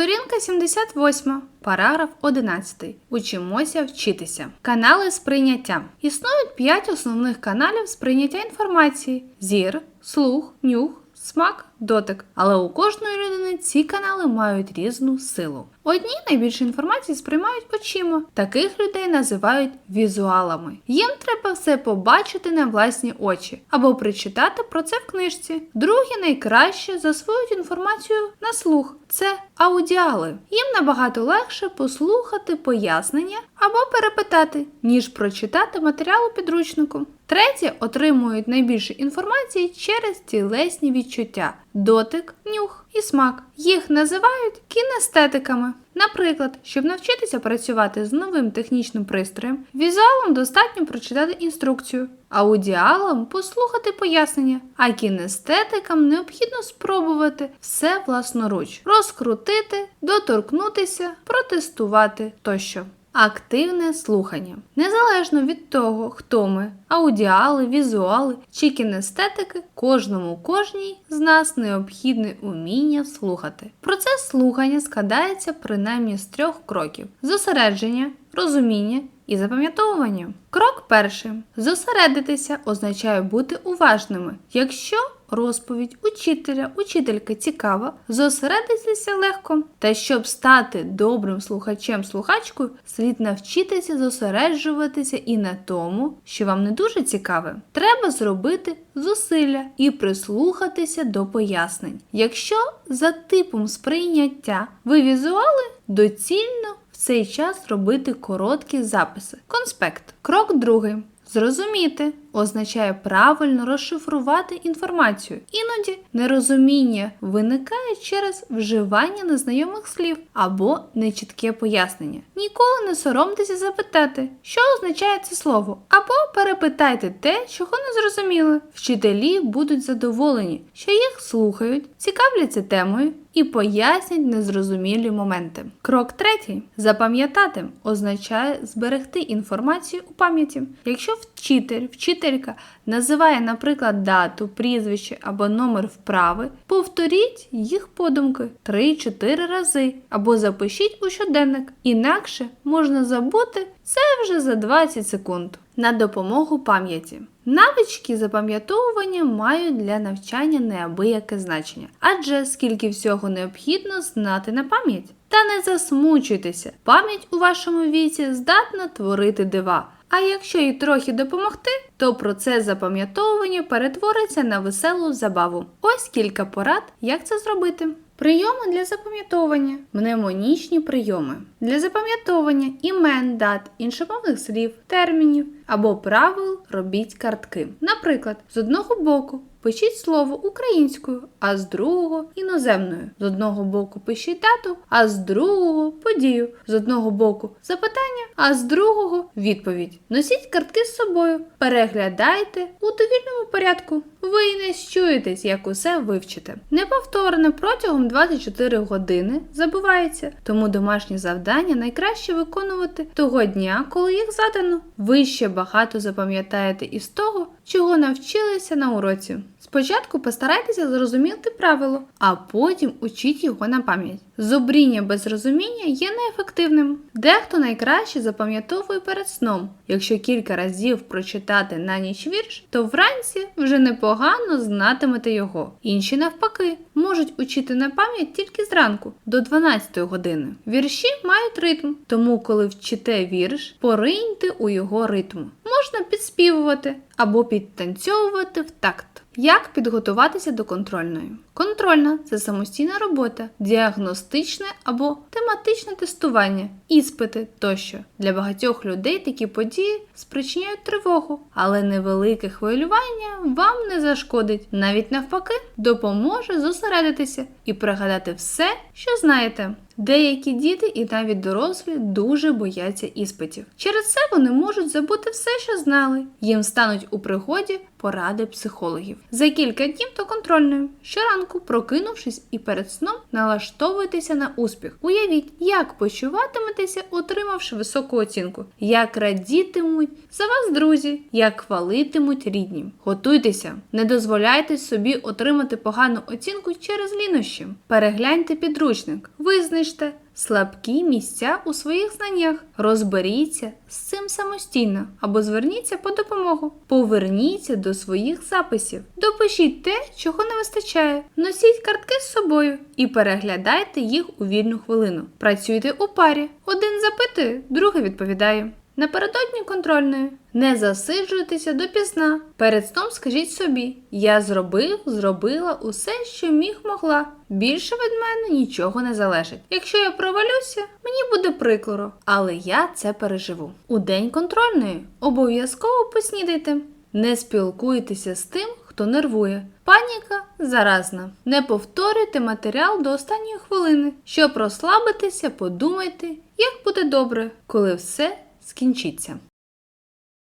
Сторінка 78, параграф 11. Учимося вчитися. Канали сприйняття. Існують 5 основних каналів сприйняття інформації: зір, слух, нюх, смак, дотик. Але у кожної людини ці канали мають різну силу. Одні найбільше інформації сприймають очима. Таких людей називають візуалами. Їм треба все побачити на власні очі або прочитати про це в книжці. Другі найкраще засвоюють інформацію на слух. Це аудіали. Їм набагато легше послухати пояснення або перепитати, ніж прочитати матеріал у підручнику. Треті отримують найбільше інформації через тілесні відчуття, дотик, нюх і смак. Їх називають кінестетиками. Наприклад, щоб навчитися працювати з новим технічним пристроєм, візуалом достатньо прочитати інструкцію, аудіалам послухати пояснення, а кінестетикам необхідно спробувати все власноруч, розкрутити, доторкнутися, протестувати тощо. Активне слухання. Незалежно від того, хто ми, аудіали, візуали чи кінестетики, кожному кожній з нас необхідне уміння слухати. Процес слухання складається принаймні з трьох кроків: зосередження, розуміння і запам'ятовування. Крок перший: зосередитися означає бути уважними. Якщо розповідь учителя, учителька цікава, зосередитися легко. Та щоб стати добрим слухачем-слухачкою, слід навчитися зосереджуватися і на тому, що вам не дуже цікаве. Треба зробити зусилля і прислухатися до пояснень. Якщо за типом сприйняття ви візуали, доцільно в цей час робити короткі записи. Конспект. Крок другий. Зрозуміти означає правильно розшифрувати інформацію. Іноді нерозуміння виникає через вживання незнайомих слів або нечітке пояснення. Ніколи не соромтеся запитати, що означає це слово, або перепитайте те, чого не зрозуміли. Вчителі будуть задоволені, що їх слухають, цікавляться темою і пояснять незрозумілі моменти. Крок третій. Запам'ятати означає зберегти інформацію у пам'яті. Якщо вчитель, вчителька називає, наприклад, дату, прізвище або номер вправи, повторіть їх подумки 3-4 рази або запишіть у щоденник. Інакше можна забути це вже за 20 секунд. На допомогу пам'яті. Навички запам'ятовування мають для навчання неабияке значення, адже скільки всього необхідно знати на пам'ять. Та не засмучуйтеся, пам'ять у вашому віці здатна творити дива. А якщо їй трохи допомогти, то процес запам'ятовування перетвориться на веселу забаву. Ось кілька порад, як це зробити. Прийоми для запам'ятовування, мнемонічні прийоми. Для запам'ятовування імен, дат, іншомовних слів, термінів або правил робіть картки. Наприклад, з одного боку пишіть слово українською, а з другого іноземною. З одного боку пишіть дату, а з другого подію. З одного боку запитання, а з другого відповідь. Носіть картки з собою, переглядайте у довільному порядку. Ви не щуєтесь, як усе вивчите. Неповторне протягом 24 години забувається, тому домашні завдання найкраще виконувати того дня, коли їх задано. Ви ще багато запам'ятаєте із того, чого навчилися на уроці. Спочатку постарайтеся зрозуміти правило, а потім учіть його на пам'ять. Зубріння без розуміння є неефективним. Дехто найкраще запам'ятовує перед сном. Якщо кілька разів прочитати на ніч вірш, то вранці вже непогано знатимете його. Інші навпаки можуть учити на пам'ять тільки зранку до 12 години. Вірші мають ритм, тому коли вчите вірш, пориньте у його ритм. Можна підспівувати або підтанцьовувати в такт. Як підготуватися до контрольної? Контрольна це самостійна робота, діагностичне або тематичне тестування, іспити тощо. Для багатьох людей такі події спричиняють тривогу, але невелике хвилювання вам не зашкодить. Навіть навпаки, допоможе зосередитися і пригадати все, що знаєте. Деякі діти і навіть дорослі дуже бояться іспитів. Через це вони можуть забути все, що знали. Їм стануть у пригоді поради психологів. За кілька днів до контрольної. Щоранку, прокинувшись і перед сном, налаштовуйтеся на успіх. Уявіть, як почуватиметеся, отримавши високу оцінку, як радітимуть за вас друзі, як хвалитимуть рідні. Готуйтеся, не дозволяйте собі отримати погану оцінку через лінощі. Перегляньте підручник. Ви досліджте слабкі місця у своїх знаннях, розберіться з цим самостійно або зверніться по допомогу. Поверніться до своїх записів, допишіть те, чого не вистачає. Носіть картки з собою і переглядайте їх у вільну хвилину. Працюйте у парі. Один запитує, другий відповідає. Напередодні контрольної не засиджуйтеся допізна. Перед сном скажіть собі: я зробив, зробила усе, що міг могла. Більше від мене нічого не залежить. Якщо я провалюся, мені буде прикро, але я це переживу. У день контрольної обов'язково поснідайте. Не спілкуйтеся з тим, хто нервує. Паніка заразна. Не повторюйте матеріал до останньої хвилини. Щоб розслабитися, подумайте, як буде добре, коли все скінчиться.